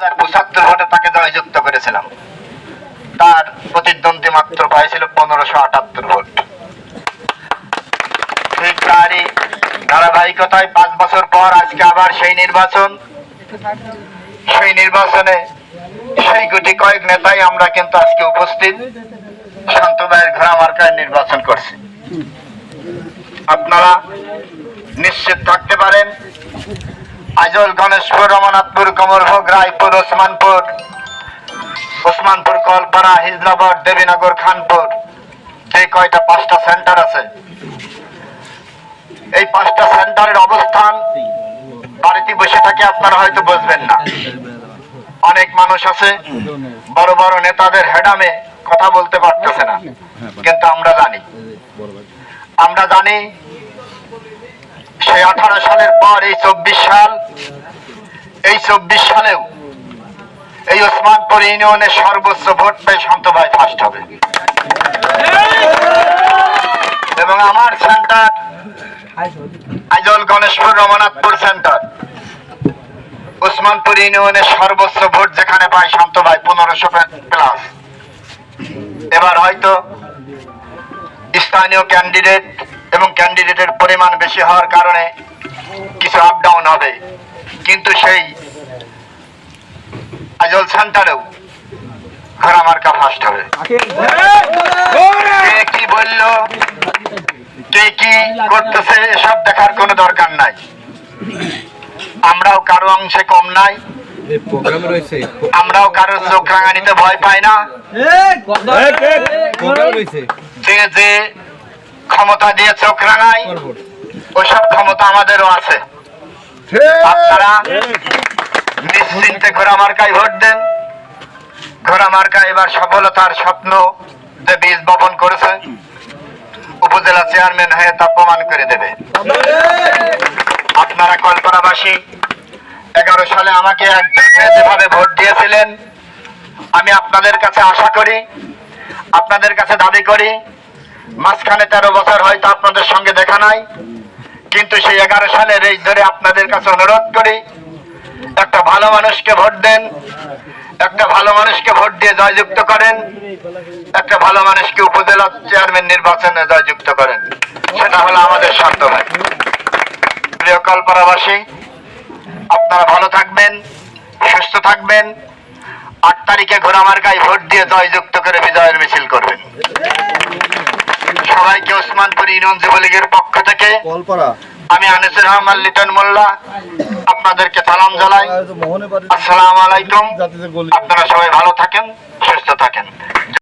পঁচাত্তর ভোটে তাকে জয়যুক্ত করেছিলাম। তার প্রতিদ্বন্দ্বী মাত্র পাইছিল পনেরোশো আটাত্তর ভোট। ঠিক তারই ধারাবাহিকতায় পাঁচ বছর পর আজকে আবার সেই নির্বাচন। সেই নির্বাচনে সেই গুটি কয়েক নেতাই আমরা কিন্তু আজকে উপস্থিত। শান্ত ভাইয়ের ঘোড়া মার্কায় নির্বাচন করছি। আপনারা নিশ্চিত থাকতে পারেন। আজল গণেশপুর, রমনাথপুর কমরভোগ রায়পুর, ওসমানপুর। ওসমানপুর, কলপাড়া হিজলাবাদ দেবীনগর, খানপুর। এই কয়টা পাঁচটা সেন্টার আছে? এই পাঁচটা সেন্টারের অবস্থান বাড়িতে বসে থাকে আপনারা হয়তো বুঝবেন না। অনেক মানুষ আছে, বড় বড় নেতাদের হেডামে কথা বলতে পারতেছে না। কিন্তু আমরা জানি। আমরা জানি সেই আঠারো সালের পর এই চব্বিশ সাল, এই চব্বিশ সালেও এই ওসমানপুর ইউনিয়নের সর্বোচ্চ ভোট পেয়ে শান্ত ফার্স্ট হবে। এবং আমার সেন্টার আইজল গণেশপুর রমনাথপুর সেন্টার ওসমানপুর ইউনিয়নের সর্বোচ্চ ভোট যেখানে পায় শান্ত ভাই পনেরোশো প্লাস এবার হয়তো স্থানীয় ক্যান্ডিডেট এবং ক্যান্ডিডেটের পরিমাণ বেশি হওয়ার কারণে কিছু আপ ডাউন হবে কিন্তু সেই আজল সেন্টারেও ঘোড়া মার্কা ফার্স্ট হবে কে কি বলল কে কি করতেছে এসব দেখার কোনো দরকার নাই আমরাও কারও অংশে কম নাই আমরাও কারও চোখ রাঙানিতে ভয় পাই না যে যে ক্ষমতা দিয়ে চোখ পরপর ওসব ক্ষমতা আমাদেরও আছে। আপনারা নিশ্চিন্তে ঘোড়া মার্কায় ভোট দেন। ঘোড়া মার্কা এবার সফলতার স্বপ্ন যে বীজ বপন করেছে উপজেলা চেয়ারম্যান হয়ে তা প্রমাণ করে দেবে। আপনারা কল্পনাবাসী এগারো সালে আমাকে একজন যেভাবে ভোট দিয়েছিলেন আমি আপনাদের কাছে আশা করি আপনাদের কাছে দাবি করি মাঝখানে তেরো বছর হয়তো আপনাদের সঙ্গে দেখা নাই, কিন্তু সেই এগারো সালের এই ধরে আপনাদের কাছে অনুরোধ করি, একটা ভালো মানুষকে ভোট দেন, একটা ভালো মানুষকে ভোট দিয়ে জয়যুক্ত করেন, একটা ভালো মানুষকে উপজেলা চেয়ারম্যান নির্বাচনে জয়যুক্ত করেন। সেটা হলো আমাদের শর্ত ভাই। প্রিয় কল্পনাবাসী আপনারা ভালো থাকবেন, সুস্থ থাকবেন, আট তারিখে ঘোড়ামার্কায় ভোট দিয়ে জয়যুক্ত করে বিজয়ের মিছিল করবেন। সবাইকে ওসমানপুর ইউনিয়ন যুবলীগের পক্ষ থেকে আমি আনিসুর রহমান লিটন মোল্লা আপনাদেরকে সালাম জানাই। আসসালামু আলাইকুম। আপনারা সবাই ভালো থাকেন সুস্থ থাকেন।